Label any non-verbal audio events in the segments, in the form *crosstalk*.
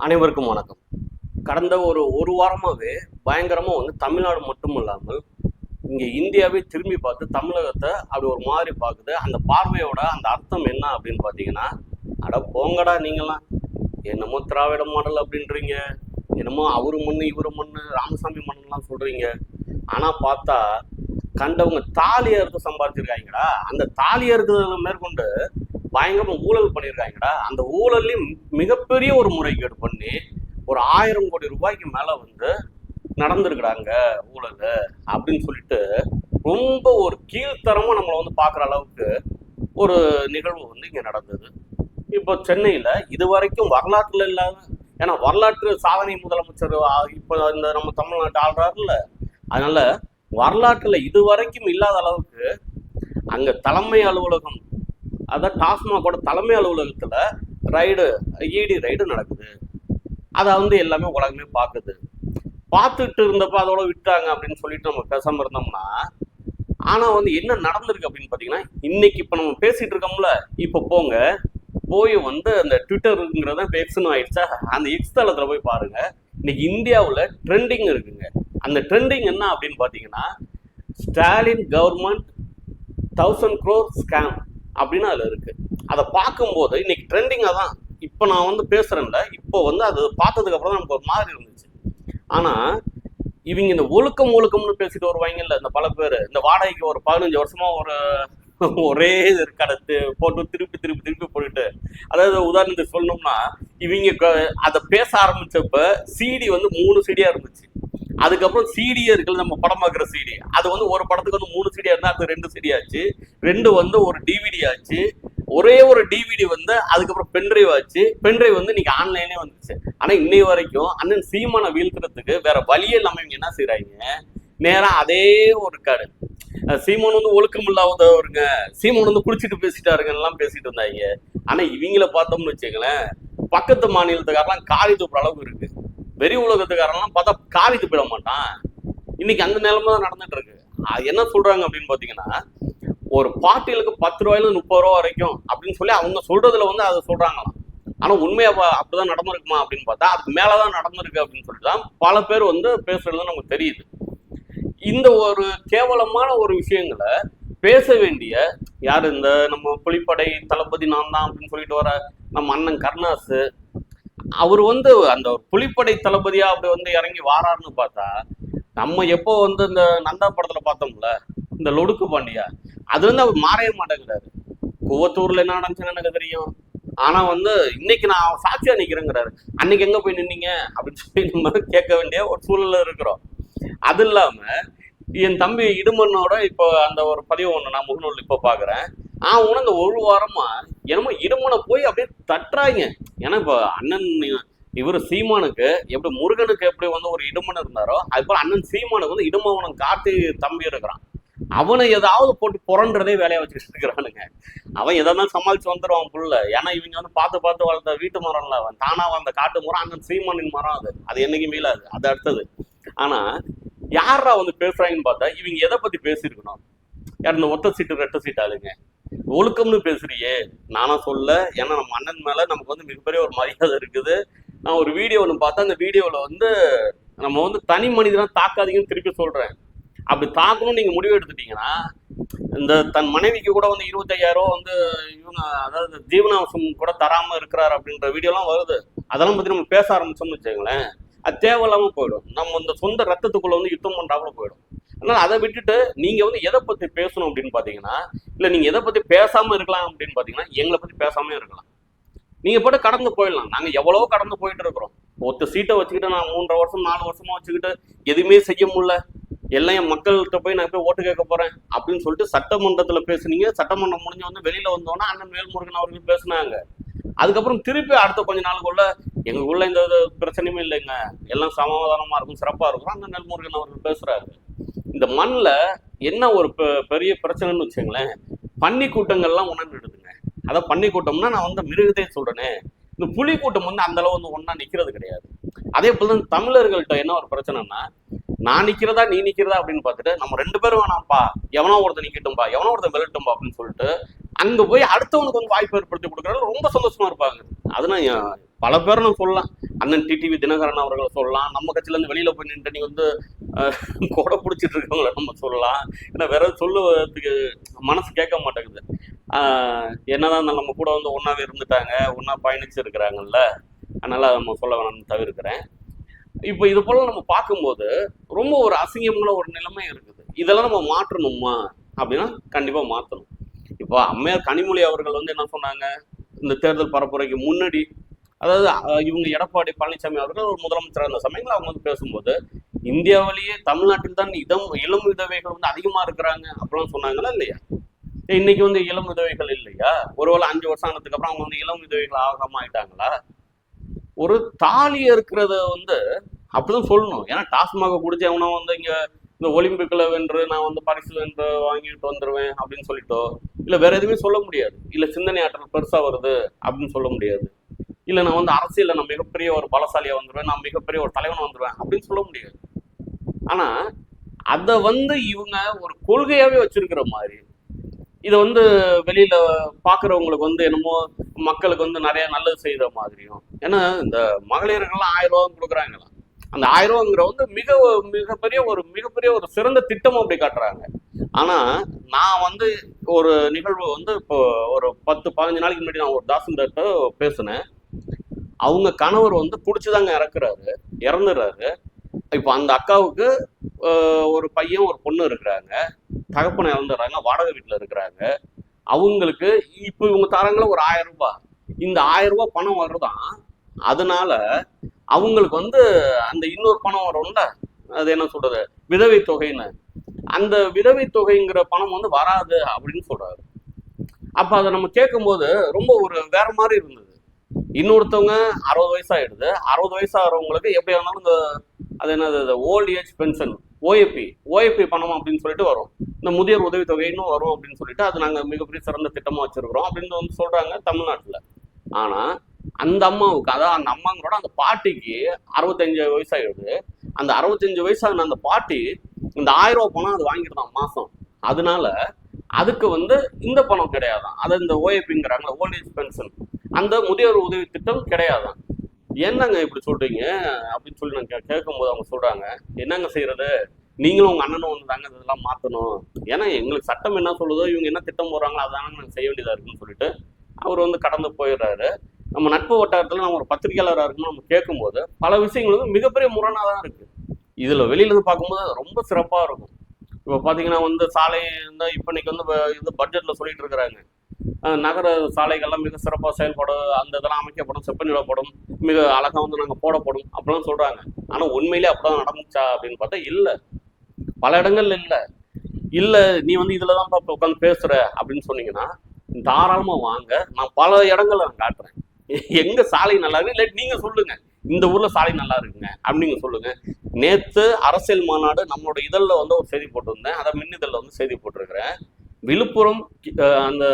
அனைவருக்கும் வணக்கம். கடந்த ஒரு ஒரு வாரமாகவே பயங்கரமாக வந்து தமிழ்நாடு மட்டும் இல்லாமல் இங்கே இந்தியாவே திரும்பி பார்த்து தமிழகத்தை அப்படி ஒரு மாதிரி பார்க்குது. அந்த பார்வையோட அந்த அர்த்தம் என்ன அப்படின்னு பார்த்தீங்கன்னா அட போங்கடா நீங்களாம் என்னமோ திராவிட மாடல் அப்படின்றீங்க. என்னமோ அவரு மண் இவரு மண் ராமசாமி மண்ணெலாம் சொல்கிறீங்க ஆனால் பார்த்தா கண்டவங்க தாலி அறுத்து சம்பாதிச்சிருக்காங்கடா அந்த தாலி அறுக்கிறதுல மேற்கொண்டு பயங்கரமா ஊழல் பண்ணியிருக்காங்கடா அந்த ஊழல்லையும் மிகப்பெரிய ஒரு முறைகேடு பண்ணி ஒரு ஆயிரம் கோடி ரூபாய்க்கு மேல வந்து நடந்திருக்கிறாங்க ஊழல் அப்படின்னு சொல்லிட்டு ரொம்ப ஒரு கீழ்த்தரமாக நம்மளை வந்து பார்க்குற அளவுக்கு ஒரு நிகழ்வு வந்து இங்கே நடந்தது. இப்போ சென்னையில் இது வரைக்கும் வரலாற்றில் இல்லாத ஏன்னா வரலாற்று சாதனை முதலமைச்சர் இப்போ இந்த நம்ம தமிழ்நாட்டு ஆள்றாருல்ல. அதனால வரலாற்றில் இது வரைக்கும் இல்லாத அளவுக்கு அங்கே தலைமை அலுவலகம் அதான் டாஸ்மாகோட தலைமை அலுவலகத்தில் ரைடு இடி ரைடு நடக்குது. அதை வந்து எல்லாமே உலகமே பார்க்குது. பார்த்துட்டு இருந்தப்ப அதோட விட்டாங்க அப்படின்னு சொல்லிட்டு நம்ம பேசாம இருந்தோம்னா ஆனால் வந்து என்ன நடந்திருக்கு அப்படின்னு பார்த்தீங்கன்னா இன்னைக்கு இப்போ நம்ம பேசிட்டு இருக்கோம்ல இப்போ போங்க போய் வந்து அந்த ட்விட்டருங்கிறத இப்போ எக்ஸ்னு ஆயிடுச்சா? அந்த எக்ஸ் தளத்தில் போய் பாருங்க. இன்னைக்கு இந்தியாவில் ட்ரெண்டிங் இருக்குங்க. அந்த ட்ரெண்டிங் என்ன அப்படின்னு பார்த்தீங்கன்னா Stalin government thousand crore scam அப்படின்னு அதில் இருக்கு. அதை பார்க்கும்போது இன்னைக்கு ட்ரெண்டிங்காக தான் இப்போ நான் வந்து பேசுறேன்ல இப்போ வந்து அது பார்த்ததுக்கு அப்புறம் தான் நமக்கு ஒரு மாதிரி இருந்துச்சு. ஆனா இவங்க இந்த ஒழுக்கம் ஒழுக்கம்னு பேசிட்டு வருவாங்கல்ல இந்த பல பேர் இந்த வாடகைக்கு ஒரு பதினஞ்சு வருஷமா ஒரு *laughs* ஒரே கடத்து போட்டு திருப்பி திருப்பி திருப்பி போட்டுட்டு அதாவது உதாரணத்துக்கு சொல்லணும்னா இவங்க க- அதை பேச ஆரம்பிச்சப்ப சிடி வந்து மூணு சிடியா இருந்துச்சு. அதுக்கப்புறம் சீடியே இருக்குல்ல நம்ம படம் பார்க்குற சீடி அது வந்து ஒரு படத்துக்கு வந்து மூணு சீடியா இருந்தால் அது ரெண்டு சீடி ஆச்சு. ரெண்டு வந்து ஒரு டிவிடி ஆச்சு. ஒரே ஒரு டிவிடி வந்து அதுக்கப்புறம் பென்ட்ரைவ் ஆச்சு. பென்ட்ரைவ் வந்து இன்னைக்கு ஆன்லைனே வந்துச்சு ஆனால் இன்னை வரைக்கும் அண்ணன் சீமானை வீழ்த்துறதுக்கு வேற வழியே இல்லாமல் இவங்க என்ன செய்கிறாங்க நேராக அதே ஒரு காடு. அஹ் சீமான் வந்து ஒழுக்கம் இல்லாதவருங்க. சீமான் வந்து குடிச்சிட்டு பேசிட்டாருங்கலாம் பேசிட்டு இருந்தாங்க. ஆனா இவங்கள பார்த்தோம்னு வச்சுங்களேன் பக்கத்து மாநிலத்துக்காரெல்லாம் காரி துப்புற அளவுக்கு இருக்கு. வெறி உலகத்துக்காரெல்லாம் பார்த்தா காரி போயிட மாட்டான். இன்னைக்கு அந்த நிலைமை தான் நடந்துட்டு இருக்கு அது என்ன சொல்றாங்க அப்படின்னு பாத்தீங்கன்னா ஒரு பாட்டிலுக்கு பத்து ரூபாயில முப்பது ரூபா வரைக்கும் அப்படின்னு சொல்லி அவங்க சொல்றதுல வந்து அதை சொல்றாங்களாம். ஆனா உண்மையா அப்படிதான் நடந்திருக்குமா அப்படின்னு பார்த்தா அதுக்கு மேலதான் நடந்திருக்கு அப்படின்னு சொல்லிட்டு பல பேர் வந்து பேசுறது நமக்கு தெரியுது. இந்த ஒரு கேவலமான ஒரு விஷயங்களை பேச வேண்டிய யார் இந்த நம்ம புலிப்படை தளபதி நான் தான் அப்படின்னு சொல்லிட்டு வர நம்ம அண்ணன் கருணாசு அவர் வந்து அந்த ஒரு புலிப்படை தளபதியா அப்படி வந்து இறங்கி வாராருன்னு பார்த்தா நம்ம எப்போ வந்து இந்த நந்தா படத்துல பார்த்தோம்ல இந்த லொடுக்கு பாண்டியா அது வந்து அவர் மாறவே மாட்டேங்கிறாரு. குவத்தூர்ல என்ன நடந்துச்சுன்னு எனக்கு தெரியும். ஆனா வந்து இன்னைக்கு நான் சாட்சியா நிக்கிறேங்கிறாரு. அன்னைக்கு எங்க போய் நின்னீங்க? அப்படின்னு சொல்லி நம்ம கேட்க வேண்டிய ஒரு சூழல்ல இருக்கிறோம். அது இல்லாம என் தம்பி இடுமண்ணோட இப்போ அந்த ஒரு பதிவு ஒண்ணு நான் முகநூல் இப்போ பாக்குறேன் உன இந்த ஒரு வாரமா என்னமோ இடுமனை போய் அப்படியே தட்டுறாங்க. ஏன்னா இப்போ அண்ணன் இவர் சீமானுக்கு எப்படி முருகனுக்கு எப்படி வந்து ஒரு இடுமன் இருந்தாரோ அது போல அண்ணன் சீமானுக்கு வந்து இடுமவனம் காத்து தம்பி இருக்கிறான். அவனை ஏதாவது போட்டு புறன்றதே வேலையை வச்சுட்டு இருக்கிறானுங்க. அவன் எதா இருந்தாலும் சமாளிச்சு வந்துடுவான் புள்ள. ஏன்னா இவங்க வந்து பார்த்து பார்த்து வளர்த்த வீட்டு மரம்ல அவன். தானா வந்த காட்டு மரம் அண்ணன் சீமானின் மரம் அது. அது என்னைக்கு மீளாது அது அடுத்தது. ஆனா யாரா வந்து பேசுறாங்கன்னு பார்த்தா இவங்க எதை பத்தி பேசியிருக்கணும்? யார் இந்த ஒத்த சீட்டு ரெட்ட சீட்டாளுங்க ஒழுக்கம்னு பேசுறியே. நானா சொல்ல ஏன்னா நம்ம அண்ணன் மேல நமக்கு வந்து மிகப்பெரிய ஒரு மரியாதை இருக்குது. நான் ஒரு வீடியோ ஒன்று பார்த்தா அந்த வீடியோவில் வந்து நம்ம வந்து தனி மனிதனாக தாக்காதீங்கன்னு திருப்பி சொல்கிறேன் அப்படி தாக்கணும்னு நீங்கள் முடிவு எடுத்துட்டீங்கன்னா இந்த தன் மனைவிக்கு கூட வந்து இருபத்தையாயிரம் ரூபா வந்து இவங்க அதாவது ஜீவனாம்சம் கூட தராமல் இருக்கிறார் அப்படின்ற வீடியோலாம் வருது. அதெல்லாம் பற்றி நம்ம பேச ஆரம்பிச்சோம்னு வச்சுக்கோங்களேன். அது தேவையில்லாமல் போயிடும். நம்ம இந்த சொந்த ரத்தத்துக்குள்ளே வந்து யுத்தம் பண்ணுறாமல் போயிடும். ஆனால் அதை விட்டுட்டு நீங்க வந்து எதை பத்தி பேசணும் அப்படின்னு பாத்தீங்கன்னா இல்ல நீங்க எதை பத்தி பேசாம இருக்கலாம் அப்படின்னு பாத்தீங்கன்னா எங்களை பத்தி பேசாம இருக்கலாம். நீங்க போட்டு கடந்து போயிடலாம். நாங்க எவ்வளவோ கடந்து போயிட்டு இருக்கிறோம். ஒத்த சீட்டை வச்சுக்கிட்டு நான் மூன்றரை வருஷம் நாலு வருஷமா வச்சுக்கிட்டு எதுவுமே செய்ய முடியல. எல்லாம் என் மக்கள்கிட்ட போய் நான் போய் ஓட்டு கேட்க போறேன் அப்படின்னு சொல்லிட்டு சட்டமன்றத்துல பேசுனீங்க. சட்டமன்றம் முடிஞ்ச வந்து வெளியில வந்தோன்னா அண்ணன் வேல்முருகன் அவர்கள் பேசுனாங்க. அதுக்கப்புறம் திருப்பி அடுத்த கொஞ்ச நாளுக்குள்ள எங்களுக்குள்ள இந்த பிரச்சனையுமே இல்லைங்க. எல்லாம் சமாதானமா இருக்கும் சிறப்பா இருக்கும். அந்த நெல்முருகன் அவர்கள் பேசுறாரு. இந்த மண்ணில் என்ன ஒரு பெ- பெரிய பிரச்சனைன்னு வச்சுங்களேன் பன்னி கூட்டங்கள்லாம் உணர்ந்துடுதுங்க. அதான் பன்னி கூட்டம்னா நான் வந்து மிருகத்தை சொல்றேனே. இந்த புலி கூட்டம் வந்து அந்த அளவு வந்து ஒன்றா நிக்கிறது கிடையாது. அதே போல தான் தமிழர்கள்ட்ட என்ன ஒரு பிரச்சனைனா நான் நிக்கிறதா நீ நிக்கிறதா அப்படின்னு பார்த்துட்டு நம்ம ரெண்டு பேரும் வேணாம்ப்பா. எவனோ ஒருத்தன் நிக்கட்டும்பா எவனோ ஒருத்தன் விளட்டும்பா அப்படின்னு சொல்லிட்டு அங்க போய் அடுத்தவனுக்கு வந்து வாய்ப்பு ஏற்படுத்தி கொடுக்குறது ரொம்ப சந்தோஷமா இருப்பாங்க. அதுனா பல பேர் நம்ம சொல்லலாம். அண்ணன் டிடிவி தினகரன் அவர்களை சொல்லலாம். நம்ம கட்சியில இருந்து வெளியில போய் நின்று நீ வந்து கொடை பிடிச்சிட்டு இருக்கவங்கள நம்ம சொல்லலாம். ஏன்னா வேற சொல்லுவதுக்கு மனசு கேட்க மாட்டேங்குது. என்னதான் நம்ம கூட வந்து ஒன்னாவே இருந்துட்டாங்க. ஒன்னா பயணிச்சு இருக்கிறாங்கல்ல அதனால நம்ம சொல்ல வேணாம்னு தவிர்க்கிறேன். இப்போ இது போல நம்ம பார்க்கும்போது ரொம்ப ஒரு அசிங்கமான ஒரு நிலைமை இருக்குது. இதெல்லாம் நம்ம மாற்றணுமா? அப்படின்னா கண்டிப்பா மாற்றணும். இப்போ அம்மையார் கனிமொழி அவர்கள் வந்து என்ன சொன்னாங்க? இந்த தேர்தல் பரப்புரைக்கு முன்னாடி அதாவது இவங்க எடப்பாடி பழனிசாமி அவர்கள் ஒரு முதலமைச்சர் அந்த சமயங்கள் அவங்க வந்து பேசும்போது இந்தியாவிலேயே தமிழ்நாட்டில் தான் இதம் இளம் விதவைகள் வந்து அதிகமா இருக்கிறாங்க அப்படிலாம் சொன்னாங்களா இல்லையா? இன்னைக்கு வந்து இளம் விதவைகள் இல்லையா? ஒருவேளை அஞ்சு வருஷம் ஆனதுக்கு அப்புறம் அவங்க வந்து இளம் விதவைகள் ஆகாம ஆயிட்டாங்களா? ஒரு தாலி இருக்கிறத வந்து அப்படிதான் சொல்லணும். ஏன்னா டாஸ்மாக குடிச்சு அவனா வந்து இங்க இந்த ஒலிம்பிக்ல வென்று நான் வந்து பரிசு வென்று வாங்கிட்டு வந்துருவேன் அப்படின்னு சொல்லிட்டோ? இல்ல வேற எதுவுமே சொல்ல முடியாது. இல்ல சிந்தனை ஆற்றல் பெருசா வருது அப்படின்னு சொல்ல முடியாது. இல்ல நான் வந்து அரசியலில் நான் மிகப்பெரிய ஒரு பலசாலியா வந்துருவேன் நான் மிகப்பெரிய ஒரு தலைவன் வந்துருவேன் அப்படின்னு சொல்ல முடியாது. ஆனா அதை வந்து இவங்க ஒரு கொள்கையாவே வச்சிருக்கிற மாதிரி இதை வந்து வெளியில பாக்குறவங்களுக்கு வந்து என்னமோ மக்களுக்கு வந்து நிறைய நல்லது செய்யற மாதிரியும் ஏன்னா இந்த மகளிர்கள்லாம் ஆயிரம் ரூபா கொடுக்குறாங்களாம். அந்த ஆயிரம் ரூபாங்கிற வந்து மிக மிகப்பெரிய ஒரு மிகப்பெரிய ஒரு சிறந்த திட்டம் அப்படி காட்டுறாங்க. ஆனா நான் வந்து ஒரு நிகழ்வு வந்து இப்போ ஒரு பத்து பதினஞ்சு நாளைக்கு முன்னாடி நான் ஒரு தாசில்தார்கிட்ட பேசினேன். அவங்க கணவர் வந்து பிடிச்சிதாங்க இறக்குறாரு இறந்துடுறாரு இப்போ அந்த அக்காவுக்கு ஒரு பையன் ஒரு பொண்ணு இருக்கிறாங்க. தகப்பனை இறந்துடுறாங்க வாடகை வீட்டில் இருக்கிறாங்க. அவங்களுக்கு இப்போ இவங்க தராங்கள ஒரு ஆயிரம் ரூபாய். இந்த ஆயிரம் ரூபாய் பணம் வர்றதான் அதனால அவங்களுக்கு வந்து அந்த இன்னொரு பணம் வரும்ல அது என்ன சொல்றது? விதவை தொகைன்னு. அந்த விதவை தொகைங்கிற பணம் வந்து வராது அப்படின்னு சொல்றாரு. அப்ப அதை நம்ம கேட்கும்போது ரொம்ப ஒரு வேற மாதிரி இருந்தது. இன்னொருத்தவங்க அறுபது வயசாயிடுது அறுபது வயசு ஆகிறவங்களுக்கு எப்படி இருந்தாலும் இந்த அது என்னது old age pension OAP OAP பணம் அப்படின்னு சொல்லிட்டு வரும். இந்த முதியோர் உதவித்தொகைன்னு வரும் அப்படின்னு சொல்லிட்டு அது நாங்கள் மிகப்பெரிய சிறந்த திட்டமாக வச்சிருக்கிறோம் அப்படின்னு வந்து சொல்றாங்க தமிழ்நாட்டில். ஆனால் அந்த அம்மாவுக்கு அதாவது அந்த அம்மாங்களோட அந்த பாட்டிக்கு அறுபத்தஞ்சு வயசாகிடுது அந்த அறுபத்தஞ்சு வயசான அந்த பாட்டி இந்த ஆயிரம் ரூபா பணம் அது வாங்கிடுதான் மாசம். அதனால அதுக்கு வந்து இந்த பணம் கிடையாதான். அது இந்த ஓஏபிங்கிறாங்களே ஓல்ட் ஏஜ் பென்ஷன் அந்த முதியோர் உதவி திட்டம் கிடையாதான். என்னங்க இப்படி சொல்றீங்க? அப்படின்னு சொல்லி நான் கே- கேட்கும்போது அவங்க சொல்றாங்க என்னங்க செய்யறது? நீங்களும் உங்க அண்ணனும் வந்து தாங்க இதெல்லாம் மாத்தணும். ஏன்னா எங்களுக்கு சட்டம் என்ன சொல்லுதோ இவங்க என்ன திட்டம் போடுறாங்களோ அதான நாங்கள் செய்ய வேண்டியதா இருக்குன்னு சொல்லிட்டு அவர் வந்து கடந்து போயிடுறாரு. நம்ம நட்பு வட்டாரத்தில் நம்ம ஒரு பத்திரிகையாளராக இருக்குன்னு நம்ம கேட்கும்போது பல விஷயங்களுக்கும் மிகப்பெரிய முரணாக தான் இருக்குது இதில் வெளியிலேருந்து பார்க்கும்போது அது ரொம்ப சிறப்பாக இருக்கும். இப்போ பார்த்தீங்கன்னா வந்து சாலை இந்த இப்போ இன்னைக்கு வந்து வ- இது சொல்லிட்டு இருக்கிறாங்க. நகர சாலைகள்லாம் மிக சிறப்பாக செயல்படும் அந்த இதெல்லாம் அமைக்கப்படும் செப்பனிடப்படும் மிக அழகாக வந்து நாங்கள் போடப்படும் அப்படிலாம் சொல்கிறாங்க ஆனால் உண்மையிலே அப்படிதான் நடந்துச்சா அப்படின்னு பார்த்தா இல்லை. பல இடங்கள்ல இல்லை. இல்லை நீ வந்து இதில் தான் உட்காந்து பேசுகிற அப்படின்னு சொன்னீங்கன்னா தாராளமாக வாங்க. நான் பல இடங்கள்ல நான் காட்டுறேன். எங்க சாலை நல்லா இருக்கு? இல்லை நீங்க சொல்லுங்க. இந்த ஊர்ல சாலை நல்லா இருக்குங்க. அப்படிங்க சொல்லுங்க. நேத்து அரசியல் மாநாடு நம்மளோட இதழில் வந்து ஒரு செய்தி போட்டிருந்தேன். அதை மின்னிதழில் வந்து செய்தி போட்டிருக்கிறேன். விழுப்புரம் அந்த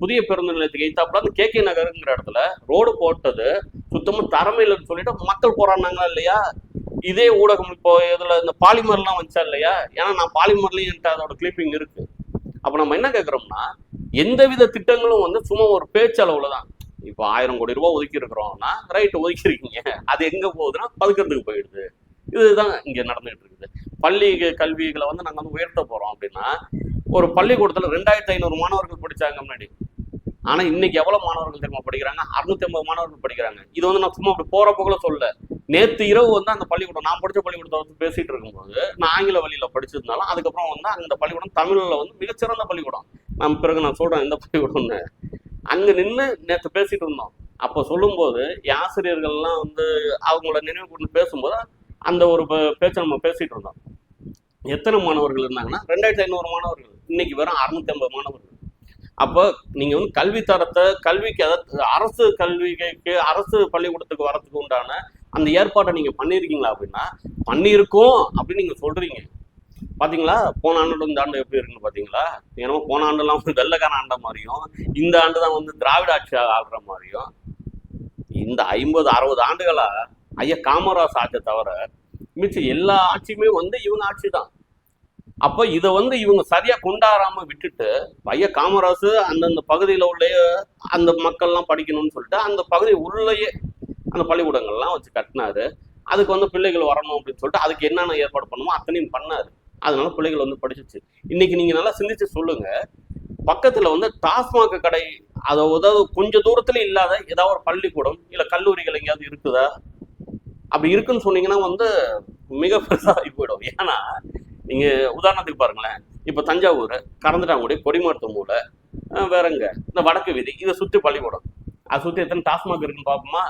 புதிய பேருந்து நிலையத்துக்கு எய்த்தாப்புல அந்த கே கே நகருங்கிற இடத்துல ரோடு போட்டது. சுத்தமாக தரமையில்னு சொல்லிட்டு மக்கள் போராடினாங்களா இல்லையா? இதே ஊடகம் இப்போ இதில் இந்த பாலிமர்லாம் வந்துச்சா இல்லையா? ஏன்னா நான் பாலிமர்லையும் என்கிட்ட அதோட கிளிப்பிங் இருக்கு. அப்போ நம்ம என்ன கேட்குறோம்னா எந்தவித திட்டங்களும் வந்து சும்மா ஒரு பேச்சளவுல தான் இப்போ ஆயிரம் கோடி ரூபாய் ஒதுக்கி இருக்கிறோம்னா ரைட் ஒதுக்கி இருக்கீங்க அது எங்க போகுதுன்னா பதுக்கிறதுக்கு போயிடுது. இதுதான் இங்க நடந்துகிட்டு இருக்குது. பள்ளி கல்விகளை வந்து நாங்கள் வந்து உயர்த்த போறோம் அப்படின்னா ஒரு பள்ளிக்கூடத்துல ரெண்டாயிரத்தி ஐநூறு மாணவர்கள் படித்தாங்க முன்னாடி. ஆனா இன்னைக்கு எவ்வளவு மாணவர்கள் தெரியுமா படிக்கிறாங்க? அறுநூத்தி ஐம்பது மாணவர்கள் படிக்கிறாங்க. இது வந்து நான் சும்மா அப்படி போற போக்குல சொல்ல நேத்து இரவு வந்து அந்த பள்ளிக்கூடம் நான் படிச்ச பள்ளிக்கூடத்தை வந்து பேசிட்டு இருக்கும்போது நான் ஆங்கில வழியில படிச்சிருந்தாலும் அதுக்கப்புறம் வந்து அந்த பள்ளிக்கூடம் தமிழ்ல வந்து மிகச்சிறந்த பள்ளிக்கூடம். நான் பிறகு நான் சொல்றேன் இந்த பள்ளிக்கூடம்னு. அங்க நின்று நேற்று பேசிட்டு இருந்தோம். அப்போ சொல்லும்போது ஆசிரியர்கள்லாம் வந்து அவங்கள நினைவு கொண்டு பேசும்போது அந்த ஒரு பேச்சை நம்ம பேசிட்டு இருந்தோம். எத்தனை மாணவர்கள் இருந்தாங்கன்னா ரெண்டாயிரத்தி ஐநூறு மாணவர்கள். இன்னைக்கு வெறும் அறுநூத்தி ஐம்பது மாணவர்கள். அப்போ நீங்க வந்து கல்வி தரத்தை கல்விக்கு அதாவது அரசு கல்விக்கு அரசு பள்ளிக்கூடத்துக்கு வரதுக்கு உண்டான அந்த ஏற்பாட்டை நீங்க பண்ணியிருக்கீங்களா அப்படின்னா பண்ணியிருக்கோம் அப்படின்னு நீங்க சொல்றீங்க. பாத்தீங்களா? போன ஆண்டு இந்த ஆண்டு எப்படி இருக்குன்னு பாத்தீங்களா? ஏன்னா போன ஆண்டுலாம் வந்து வெள்ளக்கார ஆண்ட மாதிரியும் இந்த ஆண்டு தான் வந்து திராவிட ஆட்சி ஆடுற மாதிரியும் இந்த ஐம்பது அறுபது ஆண்டுகளா ஐயா காமராஜ் ஆட்சியை தவிர மிச்சம் எல்லா ஆட்சியுமே வந்து இவங்க ஆட்சி தான் அப்போ இதை வந்து இவங்க சரியா கொண்டாடாம விட்டுட்டு ஐயா காமராசு அந்தந்த பகுதியில் உள்ள அந்த மக்கள்லாம் படிக்கணும்னு சொல்லிட்டு அந்த பகுதி உள்ளேயே அந்த பள்ளிக்கூடங்கள்லாம் வச்சு கட்டினாரு. அதுக்கு வந்து பிள்ளைகள் வரணும் அப்படின்னு சொல்லிட்டு அதுக்கு என்னென்ன ஏற்பாடு பண்ணுமோ அத்தனையும் பண்ணாரு. அதனால பிள்ளைகள் வந்து படிச்சிச்சு இன்னைக்கு நீங்க நல்லா சிந்திச்சு சொல்லுங்க. பக்கத்துல வந்து டாஸ்மாக் கடை அதை அதாவது கொஞ்சம் தூரத்துல இல்லாத ஏதாவது ஒரு பள்ளிக்கூடம் இல்ல கல்லூரிகள் எங்கேயாவது இருக்குதா? அப்படி இருக்குன்னு சொன்னீங்கன்னா வந்து மிக பெருசாகி போயிடும். ஏன்னா நீங்க உதாரணத்துக்கு பாருங்களேன். இப்ப தஞ்சாவூர் கறந்துட்டாங்குடி கொடிமருத்துவமூல வேறங்க இந்த வடக்கு வீதி இதை சுத்தி பள்ளிக்கூடம். அதை சுத்தி எத்தனை டாஸ்மாக் இருக்குன்னு பார்ப்போமா?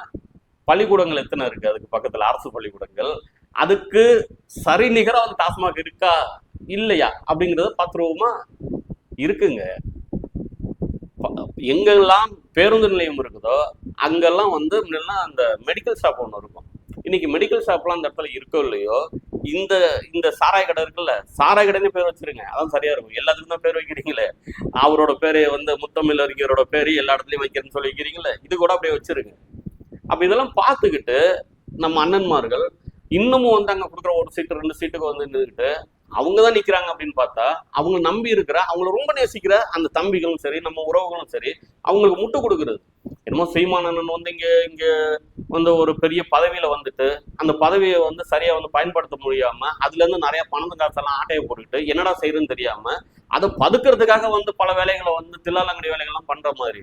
பள்ளிக்கூடங்கள் எத்தனை இருக்கு அதுக்கு பக்கத்துல? அரசு பள்ளிக்கூடங்கள் அதுக்கு சரி நிகராக வந்து டாஸ்மாக் இருக்கா? இல்லையா? அப்படிங்கிறத பார்த்துருவோமா? இருக்குங்க. எங்கெல்லாம் பேருந்து நிலையம் இருக்குதோ அங்கெல்லாம் வந்து முன்னெல்லாம் அந்த மெடிக்கல் ஷாப் ஒன்று இருக்கும். இன்னைக்கு மெடிக்கல் ஷாப்லாம் அந்த இடத்துல இருக்கோ இல்லையோ இந்த இந்த சாராய கடை இருக்குல்ல சாராய கடைன்னு பேர் வச்சிருங்க. அதான் சரியா இருக்கும். எல்லாத்துக்கும் தான் பேர் வைக்கிறீங்களே. அவரோட பேரு வந்து முத்தமிழ் அறிஞரோட பேரு எல்லா இடத்துலையும் வைக்கிறேன்னு சொல்லி வைக்கிறீங்களே இது கூட அப்படியே வச்சிருங்க. அப்ப இதெல்லாம் பார்த்துக்கிட்டு நம்ம அண்ணன்மார்கள் இன்னமும் வந்து அங்க கொடுக்குற ஒரு சீட்டு ரெண்டு சீட்டுக்கு வந்து நின்றுக்கிட்டு அவங்க தான் நிற்கிறாங்க அப்படின்னு பார்த்தா அவங்க நம்பி இருக்கிற அவங்கள ரொம்ப நேசிக்கிற அந்த தம்பிகளும் சரி நம்ம உறவுகளும் சரி அவங்களுக்கு முட்டு கொடுக்கறது. என்னமோ சீமானன் வந்து இங்க இங்க வந்து ஒரு பெரிய பதவியில வந்துட்டு அந்த பதவியை வந்து சரியா வந்து பயன்படுத்த முடியாம அதுல இருந்து நிறைய பணத்து காசெல்லாம் ஆட்டையை போட்டுக்கிட்டு என்னடா செய்யறதுன்னு தெரியாம அதை பதுக்கிறதுக்காக வந்து பல வேலைகளை வந்து தில்லாலங்கடி வேலைகள்லாம் பண்ற மாதிரி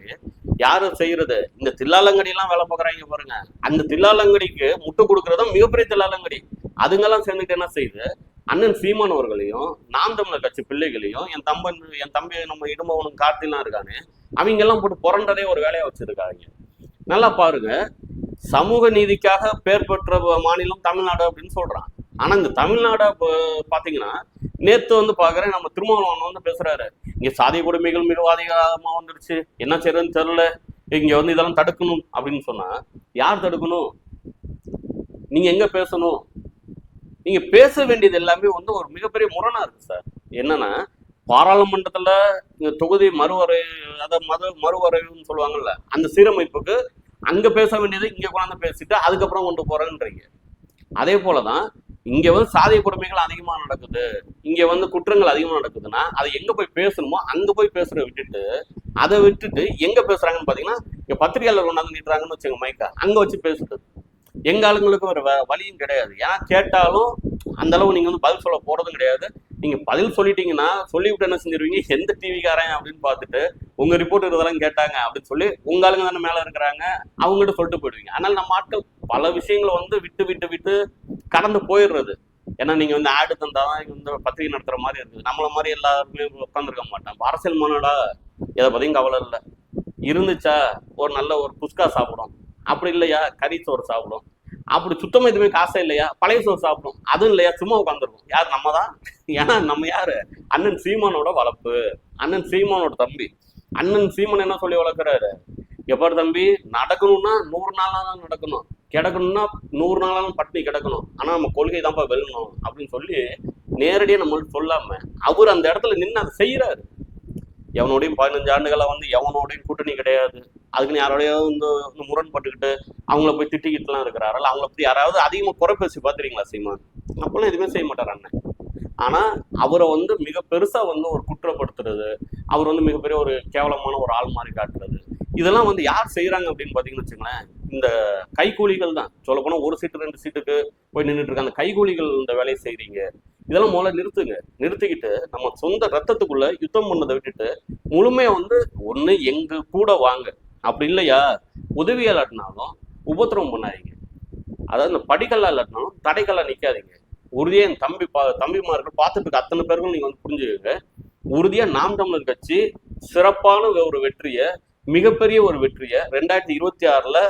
யாரும் செய்யறது? இந்த தில்லாலங்கடி எல்லாம் வேலை பார்க்குறாங்க பாருங்க. அந்த தில்லாலங்கடிக்கு முட்டு கொடுக்கறதும் மிகப்பெரிய தில்லாலங்கடி. அதுங்கெல்லாம் சேர்ந்துட்டு என்ன செய்யுது? அண்ணன் சீமான் அவர்களையும் நாம் தமிழர் கட்சி பிள்ளைகளையும் என் தம்பன் என் தம்பி நம்ம இடும்பவனும் கார்த்திலாம் இருக்கானே அவங்க எல்லாம் போட்டு புரண்டதே ஒரு வேலையை வச்சிருக்காங்க. நல்லா பாருங்க. சமூக நீதிக்காக பேர் பெற்ற மாநிலம் தமிழ்நாடு அப்படின்னு சொல்றான். ஆனா இந்த தமிழ்நாடு பாத்தீங்கன்னா நேத்து வந்து பாக்குறேன் நம்ம திருமாவளவன் வந்து பேசுறாரு. இங்க சாதி கொடுமைகள் மிக அதிகமாக வந்துடுச்சு என்ன செய்யறதுன்னு தெரியல. இங்க வந்து இதெல்லாம் தடுக்கணும் அப்படின்னு சொன்னா யார் தடுக்கணும்? நீங்க எங்க பேசணும்? நீங்க பேச வேண்டியது எல்லாமே வந்து ஒரு மிகப்பெரிய முரணா இருக்கு சார். என்னன்னா பாராளுமன்றத்துல இங்க தொகுதி மறுவரை அதை மது மறுவரைன்னு சொல்லுவாங்கல்ல அந்த சீரமைப்புக்கு அங்க பேச வேண்டியது இங்க கொண்டாந்து பேசிட்டு அதுக்கப்புறம் கொண்டு போறேன்றீங்க. அதே போலதான் இங்க வந்து சாதிய கொடுமைகள் அதிகமா நடக்குது. இங்க வந்து குற்றங்கள் அதிகமா நடக்குதுன்னா அதை எங்க போய் பேசணுமோ அங்க போய் பேசுறத விட்டுட்டு அதை விட்டுட்டு எங்க பேசுறாங்கன்னு பாத்தீங்கன்னா இங்க பத்திரிகையாளர் கொண்டாந்து நிட்டுறாங்கன்னு வச்சுங்க மைக்கா. அங்க வச்சு பேசுறது. எங்க ஆளுங்களுக்கு ஒரு வ- வழியும் கிடையாது. ஏன்னா கேட்டாலும் அந்த அளவு நீங்க வந்து பதில் சொல்ல போறதும் கிடையாது. நீங்க பதில் சொல்லிட்டீங்கன்னா சொல்லிவிட்டு என்ன செஞ்சிருவீங்க? எந்த டிவிக்காரன் அப்படின்னு பார்த்துட்டு உங்க ரிப்போர்ட் இதெல்லாம் கேட்டாங்க அப்படின்னு சொல்லி உங்க ஆளுங்க தானே மேல இருக்கிறாங்க? அவங்ககிட்ட சொல்லிட்டு போயிடுவீங்க. ஆனால் நம்ம ஆட்கள் பல விஷயங்களை வந்து விட்டு விட்டு விட்டு கடந்து போயிடுறது. ஏன்னா நீங்க வந்து ஆடு தந்தாதான் இங்க வந்து பத்திரிகை நடத்துற மாதிரி இருக்குது. நம்மள மாதிரி எல்லாருமே உட்காந்துருக்க மாட்டோம் அரசியல் மாநாடா எதை பத்தியும் கவலை இல்லை. இருந்துச்சா ஒரு நல்ல ஒரு புஷ்கா சாப்பிடும். அப்படி இல்லையா கறி சோறு சாப்பிடும். அப்படி சுத்தமா எதுவுமே காசே இல்லையா பழைய சோறு சாப்பிடும். அதுவும் இல்லையா சும்மா உட்காந்துருக்கும் யார் நம்ம தான்? ஏன்னா நம்ம யாரு? அண்ணன் சீமானோட வளர்ப்பு அண்ணன் சீமானோட தம்பி. அண்ணன் சீமன் என்ன சொல்லி வளர்க்குறாரு? எப்பாரு தம்பி? நடக்கணும்னா நூறு நாளாக தான் நடக்கணும். கிடக்கணும்னா நூறு நாளாலும் பட்டினி கிடக்கணும். ஆனால் நம்ம கொள்கை தான்ப்பா வெல்லணும் அப்படின்னு சொல்லி நேரடியாக நம்மள்ட்ட சொல்லாமல் அவர் அந்த இடத்துல நின்று அதை செய்யறாரு எவனோடையும் பதினஞ்சு ஆண்டுகளா வந்து எவனோடையும் கூட்டணி கிடையாது. அதுக்குன்னு யாரோடையாவது வந்து முரண்பட்டுக்கிட்டு அவங்கள போய் திட்டிக்கிட்டுலாம் இருக்கிறாரல்ல அவங்கள போய் யாராவது அதிகமாக குறை பேசி பார்த்துறீங்களா சீமான் அப்பெல்லாம் எதுவுமே செய்ய மாட்டார் அண்ணன். ஆனால் அவரை வந்து மிக பெருசாக வந்து ஒரு குற்றப்படுத்துறது அவர் வந்து மிகப்பெரிய ஒரு கேவலமான ஒரு ஆள் மாதிரி காட்டுறது இதெல்லாம் வந்து யார் செய்யறாங்க அப்படின்னு பாத்தீங்கன்னு வச்சுங்களேன் இந்த கைக்கூலிகள் தான். சொல்ல போனா ஒரு சீட்டு ரெண்டு சீட்டுக்கு போய் நின்றுட்டு இருக்க அந்த கைகூலிகள் இந்த வேலையை செய்கிறீங்க இதெல்லாம் முதல்ல நிறுத்துங்க. நிறுத்திக்கிட்டு நம்ம சொந்த ரத்தத்துக்குள்ள யுத்தம் பண்ணதை விட்டுட்டு முழுமையா வந்து ஒண்ணு எங்க கூட வாங்க. அப்படி இல்லையா? உதவியா இல்லாட்டினாலும் உபத்திரவம் பண்ணாதீங்க. அதாவது இந்த படிக்கல்லா இல்லாட்டினாலும் தடைக்கல்லா நிக்காதீங்க. உறுதியாக என் தம்பி பா தம்பிமார்கள் பார்த்துட்டு இருக்க அத்தனை பேர்களும் நீங்கள் வந்து புரிஞ்சுக்கோங்க. உறுதியாக நாம் தமிழர் கட்சி சிறப்பான ஒரு வெற்றியை மிகப்பெரிய ஒரு வெற்றியை ரெண்டாயிரத்தி இருபத்தி ஆறில்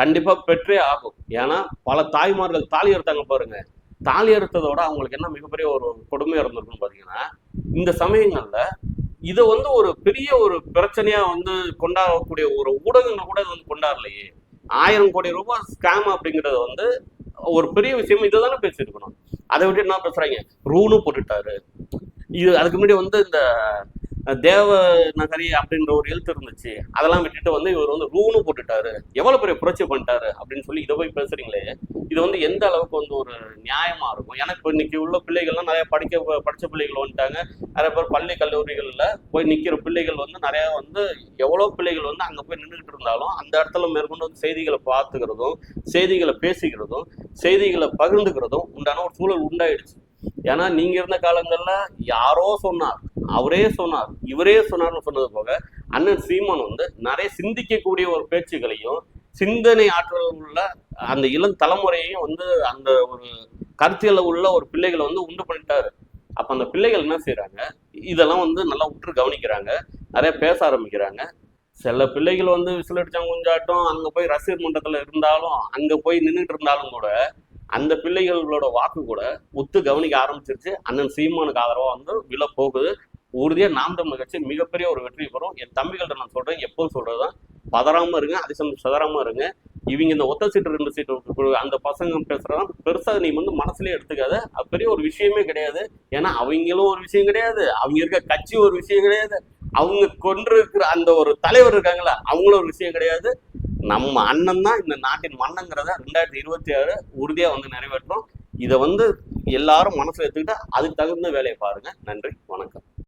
கண்டிப்பாக பெற்றே ஆகும். ஏன்னா பல தாய்மார்கள் தாலி அறுத்தாங்க பாருங்க. தாலி அறுத்ததோட அவங்களுக்கு என்ன மிகப்பெரிய ஒரு கொடுமை இருந்திருக்குன்னு பார்த்தீங்கன்னா இந்த சமயங்களில் இதை வந்து ஒரு பெரிய ஒரு பிரச்சனையா வந்து கொண்டாடக்கூடிய ஒரு ஊடகங்கள் கூட இது வந்து கொண்டாடலையே. ஆயிரம் கோடி ரூபாய் ஸ்கேம் அப்படிங்கறது வந்து ஒரு பெரிய விஷயம் இதை தானே பேசியிருக்கணும் அதை விட்டு என்ன பேசுறாங்க? ரூனு போட்டுட்டாரு. இது அதுக்கு முன்னாடி வந்து இந்த தேவ நகரி அப்படின்ற ஒரு எழுத்து இருந்துச்சு. அதெல்லாம் விட்டுட்டு வந்து இவர் வந்து ரூனு போட்டுட்டாரு. எவ்வளவு பெரிய புரட்சி பண்ணிட்டாரு அப்படின்னு சொல்லி இதை போய் பேசுறீங்களே. இது வந்து எந்த அளவுக்கு வந்து ஒரு நியாயமா இருக்கும்? எனக்கு இப்போ இன்னைக்கு உள்ள பிள்ளைகள்லாம் நிறைய படிக்க படிச்ச பிள்ளைகள் வந்துட்டாங்க. நிறைய பேர் பள்ளி கல்லூரிகள்ல போய் நிக்கிற பிள்ளைகள் வந்து நிறைய வந்து எவ்வளவு பிள்ளைகள் வந்து அங்க போய் நின்றுகிட்டு இருந்தாலும் அந்த இடத்துல மேற்கொண்டு வந்து செய்திகளை பார்த்துக்கிறதும் செய்திகளை பேசிக்கிறதும் செய்திகளை பகிர்ந்துக்கிறதும் உண்டான ஒரு சூழல் உண்டாயிடுச்சு. ஏன்னா நீங்க இருந்த காலங்கள்ல யாரோ சொன்னார். அவரே சொன்னார். இவரே சொன்னார்னு சொன்னது போக அண்ணன் சீமான் வந்து நிறைய சிந்திக்கக்கூடிய ஒரு பேச்சுகளையும் சிந்தனை ஆற்றல் உள்ள அந்த இளம் தலைமுறையையும் வந்து அந்த ஒரு கருத்தியல உள்ள ஒரு பிள்ளைகளை வந்து உண்டு பண்ணிட்டாரு. அப்ப அந்த பிள்ளைகள் என்ன செய்யறாங்க இதெல்லாம் வந்து நல்லா உற்று கவனிக்கிறாங்க. நிறைய பேச ஆரம்பிக்கிறாங்க. சில பிள்ளைகள் வந்து விசிலடிச்சாங்க குஞ்சாட்டம் அங்க போய் ரசிகர் மன்றத்துல இருந்தாலும் அங்க போய் நின்றுட்டு இருந்தாலும் கூட அந்த பிள்ளைகளோட வாக்கு கூட ஒத்து கவனிக்க ஆரம்பிச்சிருச்சு. அண்ணன் சீமானுக்கு ஆதரவாக வந்து விழ போகுது. உறுதியாக நாம் தமிழ் கட்சி மிகப்பெரிய ஒரு வெற்றி பெறும். என் தம்பிகள்கிட்ட நான் சொல்றேன் எப்போதும் சொல்றதுதான். பதறாமல் இருங்க அதிசயம் சதறாமல் இருங்க. இவங்க இந்த ஒத்த சீட்டு ரெண்டு சீட்டு அந்த பசங்க பேசுறதான் பெருசாக நீ வந்து மனசுலேயே எடுத்துக்காத. அது பெரிய ஒரு விஷயமே கிடையாது. ஏன்னா அவங்களும் ஒரு விஷயம் கிடையாது. அவங்க இருக்க கட்சி ஒரு விஷயம் கிடையாது. அவங்க கொண்டிருக்கிற அந்த ஒரு தலைவர் இருக்காங்களா அவங்களும் ஒரு விஷயம் கிடையாது. நம்ம அண்ணன் தான் இந்த நாட்டின் மன்னங்கிறத ரெண்டாயிரத்தி இருபத்தி ஆறு உறுதியாக வந்து நிறைவேற்றும் இதை வந்து எல்லாரும் மனசில் எடுத்துக்கிட்டு அதுக்கு தகுந்த வேலையை பாருங்க. நன்றி வணக்கம்.